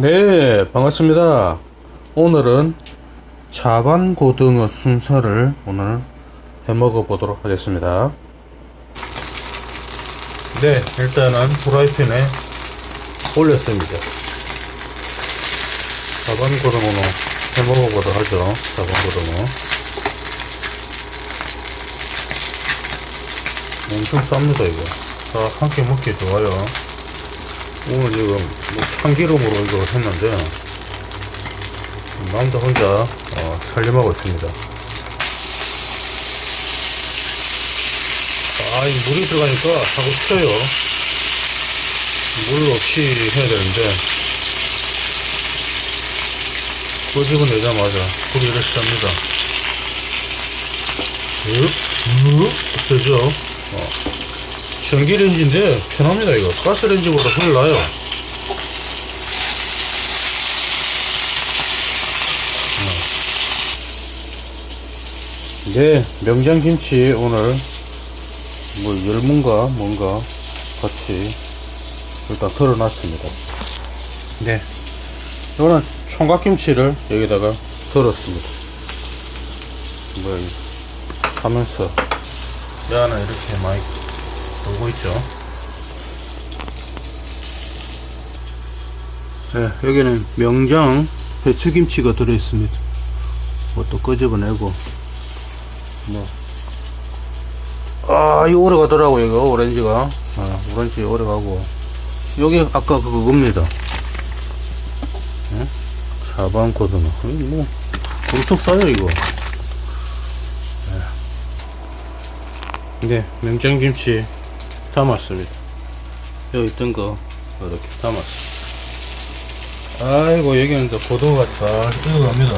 네, 반갑습니다. 오늘은 자반 고등어 순살을 오늘 해 먹어 보도록 하겠습니다. 네, 일단은 프라이팬에 올렸습니다. 자반 고등어는 해 먹어 보도록 하죠. 자반 고등어. 엄청 쌉니다, 이거. 다 함께 먹기 좋아요. 오늘 지금 뭐 참기름으로 이거 했는데 남자 혼자 어, 살림하고 있습니다. 아, 이 물이 들어가니까 하고 싶어요. 물 없이 해야 되는데 끄집어 내자마자 불이 이렇게 쌉니다. 윽, 윽, 세죠? 어. 전기레인지인데 편합니다 이거. 가스레인지보다 훨 나아요. 네 명장김치 오늘 뭐 열무인가 뭔가 같이 일단 덜어놨습니다. 네. 이거는 총각김치를 여기다가 덜었습니다. 뭐 하면서. 야는 이렇게 많이 돌고 있죠. 네, 여기는 명장 배추김치가 들어있습니다. 뭐또 끄집어내고, 뭐. 아, 이거 오래 가더라고요, 이거, 오렌지가. 아, 오렌지 오래 가고. 여기 아까 그겁니다. 네? 자반 고등어. 뭐, 엄청 싸요, 이거. 네, 명장김치 담았습니다. 여기 있던 거 이렇게 담았습니다. 아이고 여기는 또 고등어가 잘 익어갑니다.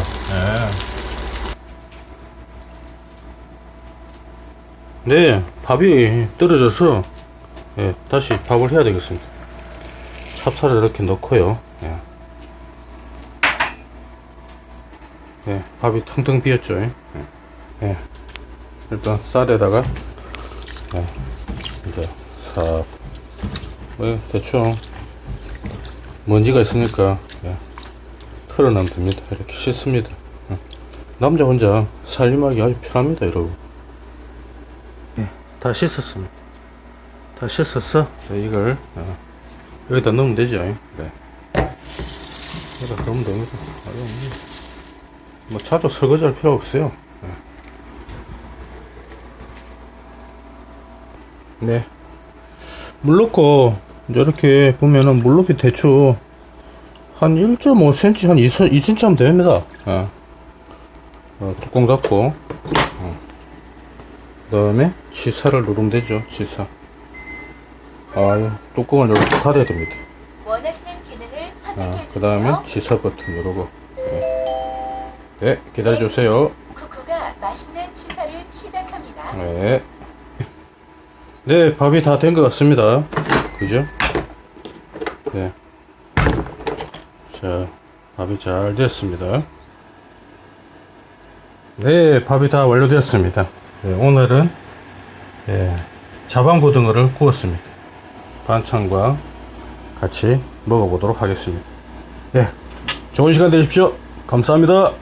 네. 네, 밥이 떨어져서 예, 다시 밥을 해야 되겠습니다. 찹쌀을 이렇게 넣고요. 예. 예, 밥이 텅텅 비었죠. 예. 예. 일단 쌀에다가 네, 이제 싹 네, 대충 먼지가 있으니까 예, 털어내면 됩니다. 이렇게 씻습니다. 예. 남자 혼자 살림하기 아주 편합니다, 여러분. 예, 다 씻었습니다. 다 씻었어. 자, 이걸 어, 여기다 넣으면 되죠. 예. 네. 여기다 넣으면 됩니다. 뭐, 뭐 자주 설거지할 필요 없어요. 네. 물 넣고 이렇게 보면은 물 높이 대충 한 1.5cm 한 2cm, 2cm 하면 됩니다. 예. 어, 뚜껑 닫고 어. 그 다음에 치사를 누르면 되죠. 치사. 아, 뚜껑을 이렇게 닫아야 됩니다. 아, 그 다음에. 치사 버튼 누르고 네, 네 기다려주세요. 네. 네, 밥이 다 된 것 같습니다. 그죠? 네. 자, 밥이 잘 됐습니다. 네, 밥이 다 완료되었습니다. 네, 오늘은 예, 자방고등어를 구웠습니다. 반찬과 같이 먹어보도록 하겠습니다. 네, 좋은 시간 되십시오. 감사합니다.